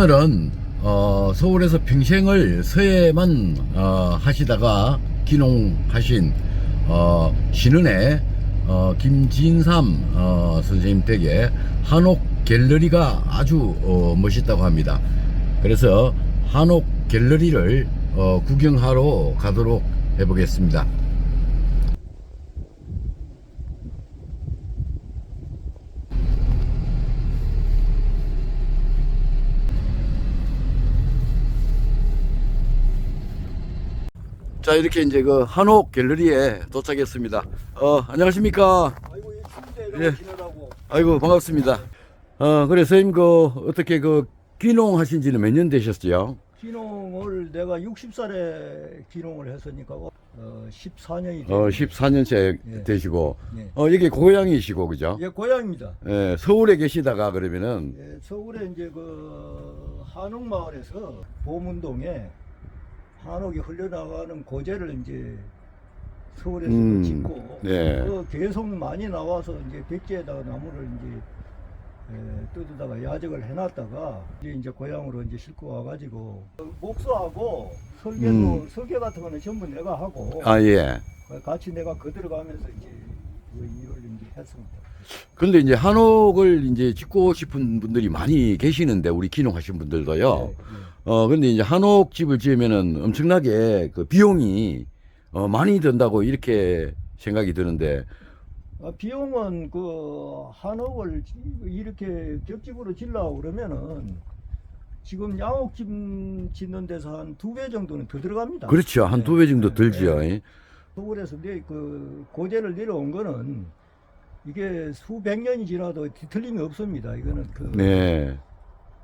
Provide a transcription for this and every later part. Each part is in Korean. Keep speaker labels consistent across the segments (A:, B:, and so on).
A: 오늘은 어, 서울에서 평생을 서예만 어, 하시다가 귀농하신 어, 신은의 어, 김진삼 어, 선생님 댁에 한옥 갤러리가 아주 어, 멋있다고 합니다. 그래서 한옥 갤러리를 어, 구경하러 가도록 해보겠습니다. 자 이렇게 이제 그 한옥 갤러리에 도착했습니다. 어 안녕하십니까?
B: 아이고
A: 예. 아이고 반갑습니다. 어 그래 선생님 그 어떻게 그 귀농 하신 지는 몇 년 되셨어요?
B: 기농을 내가 60살에 기농을 했으니까 어 14년이 어됐
A: 14년째
B: 예.
A: 되시고
B: 예.
A: 어 여기 고향이시고 그죠?
B: 예, 고향입니다.
A: 예, 서울에 계시다가 그러면은
B: 예, 서울에 이제 그 한옥마을에서 보문동에 한옥이 흘러나가는 고제를 이제 서울에서
A: 음,
B: 짓고
A: 네.
B: 그 계속 많이 나와서 이제 백지에다가 나무를 이제 에, 뜯어다가 야적을 해놨다가 이제, 이제 고향으로 이제 싣고 와가지고 목수하고 설계도
A: 음.
B: 설계 같은 거는 전부 내가 하고
A: 아 예.
B: 같이 내가 거들어가면서 이제 그 일을 이제 했습니다.
A: 근데 이제 한옥을 이제 짓고 싶은 분들이 많이 계시는데 우리 귀농하신 분들도요.
B: 예, 예.
A: 어 근데 이제 한옥 집을 지으면은 엄청나게 그 비용이 어 많이 든다고 이렇게 생각이 드는데
B: 아, 비용은 그 한옥을 이렇게 격집으로 질라고 그러면은 지금 양옥집 짓는 데서 한 두 배 정도는 더 들어갑니다.
A: 그렇죠 한
B: 네,
A: 두배 정도
B: 네,
A: 들지요.
B: 네. 서울에서 내 그 고제를 내려온 거는 이게 수백 년이 지나도 뒤틀림이 없습니다. 이거는 그,
A: 네.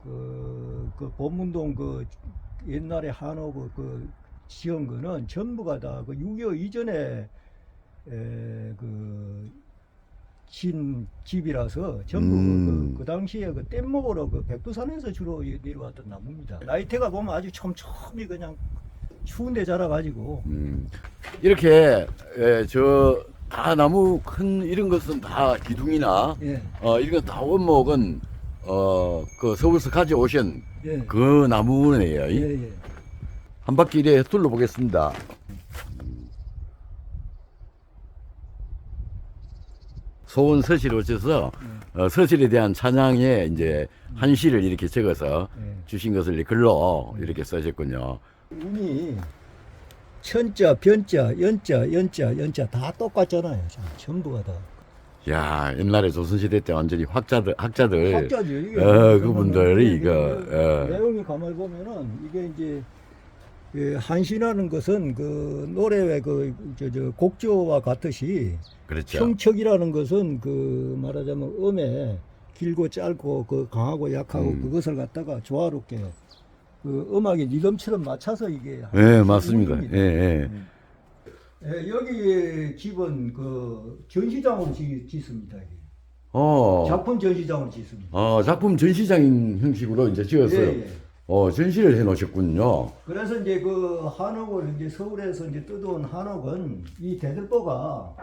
B: 그, 그 본문동 그 옛날에 한옥 그 지은 거는 전부가 다 그 6.25 이전에 에, 그, 진 집이라서 전부
A: 음.
B: 그, 그 당시에 그 뗏목으로 그 백두산에서 주로 내려왔던 나무입니다. 나이테가 보면 아주 촘촘히 그냥 추운데 자라가지고
A: 음, 이렇게 예, 저 다 나무 큰 이런 것은 다 기둥이나
B: 예,
A: 어 이런 다 원목은 어 그 서울서 가져오신
B: 예,
A: 그 나무네요.
B: 예, 예.
A: 한 바퀴 이래 둘러보겠습니다. 소원 서시를 오셔서 어, 서실에 대한 찬양에 이제 한시를 이렇게 적어서
B: 예.
A: 주신 것을 글로 이렇게 써셨군요.
B: 운이 천자, 변자, 연자, 연자, 연자 다 똑같잖아요. 참, 전부가 다.
A: 야 옛날에 조선시대 때 완전히 학자들 학자들
B: 학자죠. 이게
A: 어, 그분들이 이거, 어.
B: 내용이 가만히 보면은 이게 이제 그 한시라는 것은 그 노래의 그저 저 곡조와 같듯이
A: 그렇죠.
B: 평척이라는 것은 그 말하자면 음에 길고 짧고 그 강하고 약하고
A: 음.
B: 그것을 갖다가 조화롭게 그 음악의 리듬처럼 맞춰서 이게
A: 네 맞습니다.
B: 운입니다.
A: 예, 예.
B: 예, 여기 집은 그 전시장으로 짓, 짓습니다. 이게.
A: 어,
B: 작품 전시장으로 짓습니다.
A: 어 작품 전시장 형식으로 이제 지었어요.
B: 예, 예.
A: 어 전시를 해 놓으셨군요.
B: 그래서 이제 그 한옥을 이제 서울에서 이제 뜯어온 한옥은 이 대들보가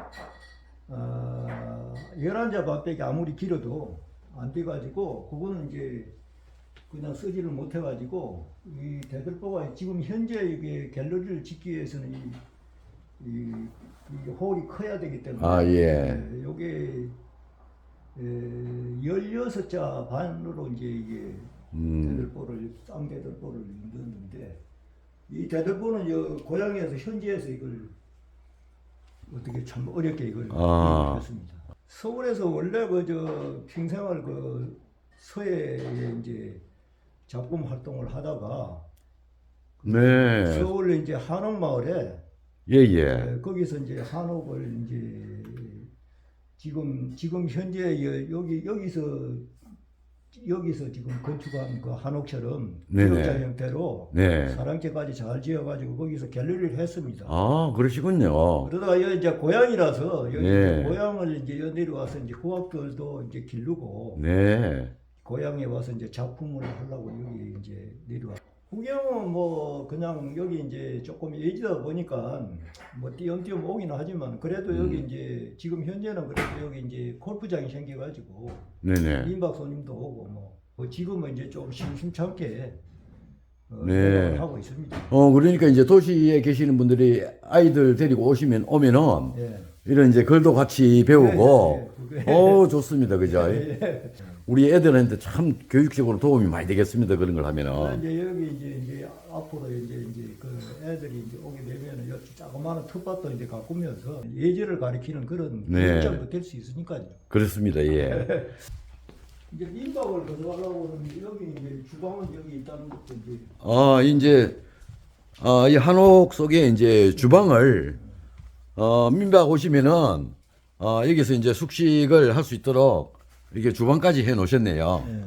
B: 어, 11자 밥밖에 아무리 길어도 안 돼가지고 그거는 이제 그냥 쓰지를 못해가지고 이 대들보가 지금 현재 이게 갤러리를 짓기 위해서는 이, 이, 이 홀이 커야 되기 때문에
A: 아, 예.
B: 예, 요게 에, 16자 반으로 이제 이게
A: 음,
B: 대들보를 쌍대들보를 넣었는데 이 대들보는 저 고향에서 현지에서 이걸 어떻게 참 어렵게 이걸
A: 아.
B: 했습니다. 서울에서 원래 그 저 평생을 그 서예에 이제 작품 활동을 하다가
A: 네,
B: 서울 이제 한옥 마을에
A: 예, 예.
B: 에, 거기서 이제 한옥을 이제 지금 지금 현재 여- 여기 여기서 여기서 지금 건축한 그 한옥처럼
A: 네네.
B: 기역자 형태로
A: 네.
B: 사랑채까지 잘 지어가지고 거기서 갤러리를 했습니다.
A: 아, 그러시군요.
B: 그러다가 여기 이제 고향이라서 여기
A: 네.
B: 이제 고향을 이제 여 내려와서 이제 후학들도 이제 기르고
A: 네.
B: 고향에 와서 이제 작품을 하려고 여기 이제 내려와. 구경은 뭐 그냥 여기 이제 조금 예지다 보니까 뭐 띄엄띄엄 오긴 하지만 그래도 여기
A: 음.
B: 이제 지금 현재는 그래도 여기 이제 골프장이 생겨가지고
A: 네네.
B: 민박 손님도 오고 뭐 어, 지금은 이제 좀 심심찮게 어,
A: 네.
B: 생각을 하고 있습니다.
A: 어 그러니까 이제 도시에 계시는 분들이 아이들 데리고 오시면 오면은
B: 예.
A: 이런 이제 글도 같이 배우고
B: 네, 네, 네.
A: 어 좋습니다 그죠
B: 예.
A: 우리 애들한테 참 교육적으로 도움이 많이 되겠습니다 그런 걸 하면은
B: 이제 여기 이제 이제 앞으로 이제 이제 그 애들이 이제 오게 되면은 요 자그마한 텃밭도 이제 가꾸면서 예절을 가리키는 그런
A: 네.
B: 교육장도 될 수 있으니까요.
A: 그렇습니다 예
B: 이제 민박을 가져가려고 그러면 여기 이제 주방은 여기 있다는 것도 이제
A: 어, 이제, 어, 이 한옥 속에 이제 주방을, 어, 민박 오시면은, 어, 여기서 이제 숙식을 할 수 있도록 이렇게 주방까지 해 놓으셨네요.
B: 예.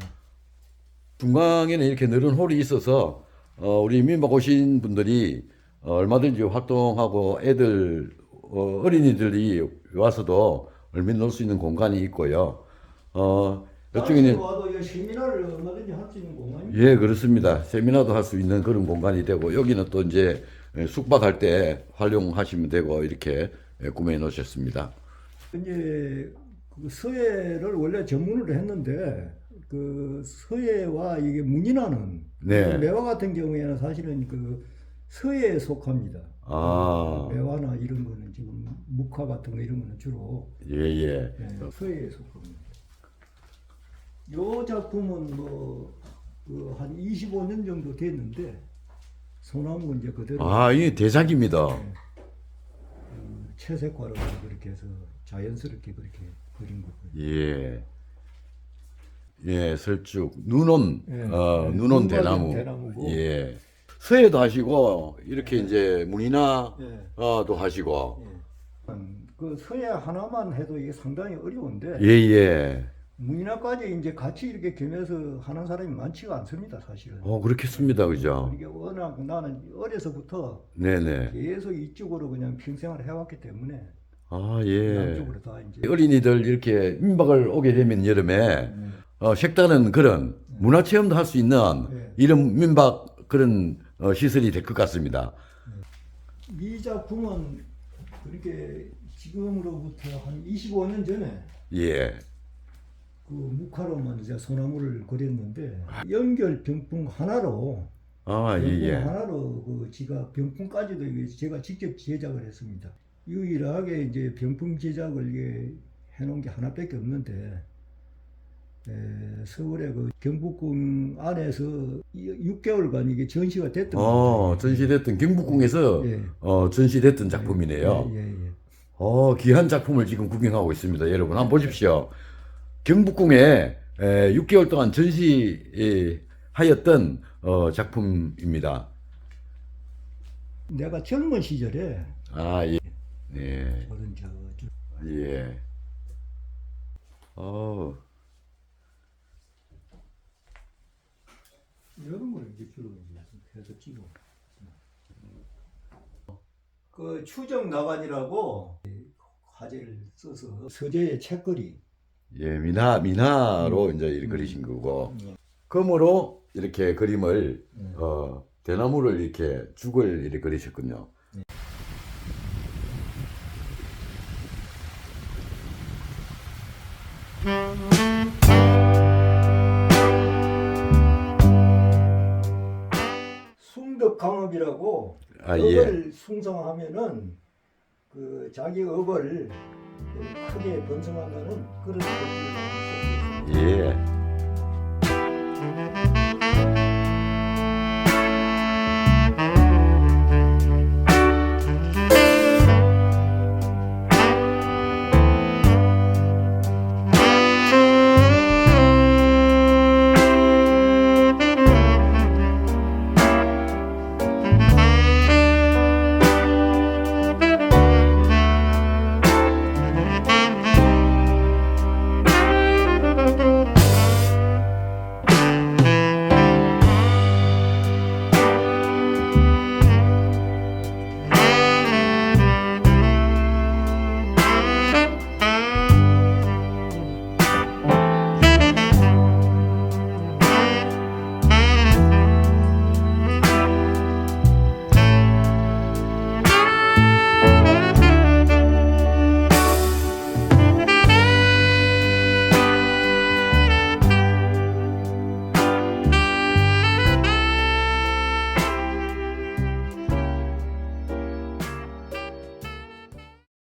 A: 중앙에는 이렇게 넓은 홀이 있어서, 어, 우리 민박 오신 분들이 어, 얼마든지 활동하고 애들, 어, 어린이들이 와서도 얼마나 놀 수 있는 공간이 있고요. 어, 이쪽에는
B: 와도 세미나를 얼마든지 할 수 있는 공간이
A: 예, 그렇습니다. 세미나도 할 수 있는 그런 공간이 되고 여기는 또 이제 숙박할 때 활용하시면 되고 이렇게 예, 구매해 놓으셨습니다.
B: 이제 그 서예를 원래 전문으로 했는데 그 서예와 이게 문인화는
A: 네.
B: 매화 같은 경우에는 사실은 그 서예에 속합니다.
A: 아,
B: 매화나 이런 거는 지금 묵화 같은 거 이런 거는 주로
A: 예, 예.
B: 예, 서예에 속합니다. 요 작품은 뭐한 25년 정도 됐는데 소나무 이제 그대로
A: 아, 이게 대작입니다.
B: 채색화로 그렇게 해서 자연스럽게 그렇게 그린 거고요.
A: 예. 예, 설쭉 눈온
B: 예.
A: 어,
B: 네,
A: 눈온
B: 눈
A: 대나무.
B: 대나무고.
A: 예. 서예도 하시고 이렇게 이제 문이나도
B: 예.
A: 하시고
B: 음, 그 서예 하나만 해도 이게 상당히 어려운데
A: 예, 예.
B: 문인화까지 이제 같이 이렇게 겸해서 하는 사람이 많지가 않습니다, 사실은.
A: 어, 그렇겠습니다. 그죠?
B: 이게 워낙 나는 어려서부터
A: 네, 네.
B: 계속 이쪽으로 그냥 평생을 해왔기 때문에
A: 아, 예.
B: 양쪽으로 다 이제
A: 어린이들 이렇게 민박을 오게 되면 여름에 어, 색다른 그런 문화 체험도 할 수 있는
B: 네.
A: 이런 민박 그런 어, 시설이 될 것 같습니다.
B: 이 작품은 그렇게 지금으로부터 한 25년 전에
A: 예.
B: 그 묵화로만 이제 소나무를 그렸는데 연결 병풍 하나로
A: 아, 예,
B: 병풍
A: 예.
B: 하나로 그 지가 병풍까지도 이게 제가 직접 제작을 했습니다. 유일하게 이제 병풍 제작을 이게 해놓은 게 하나밖에 없는데 에, 서울의 그 경복궁 안에서 6개월간 이게 전시가 됐던
A: 어,
B: 겁니다.
A: 전시됐던 경복궁에서
B: 예.
A: 어, 전시됐던 작품이네요.
B: 예, 예, 예.
A: 어, 귀한 작품을 지금 구경하고 있습니다. 여러분, 한번 보십시오. 경복궁에 에, 6개월 동안 전시하였던 어, 작품입니다.
B: 내가 젊은 시절에
A: 아, 예. 네.
B: 그런 저, 저
A: 예. 어,
B: 이런 걸 이제 이제 해서 찍어. 그 추정 나간이라고 화제를 써서 서재의 책거리
A: 예, 미나, 미나로 이제 이렇게 그리신 거고, 금으로 이렇게 그림을, 어, 대나무를 이렇게, 죽을 이렇게 그리셨군요.
B: 숭덕강업이라고
A: 아, 예.
B: 업을 숭상하면은 그 자기 업을 그 크게 번성한다는 그런
A: 예.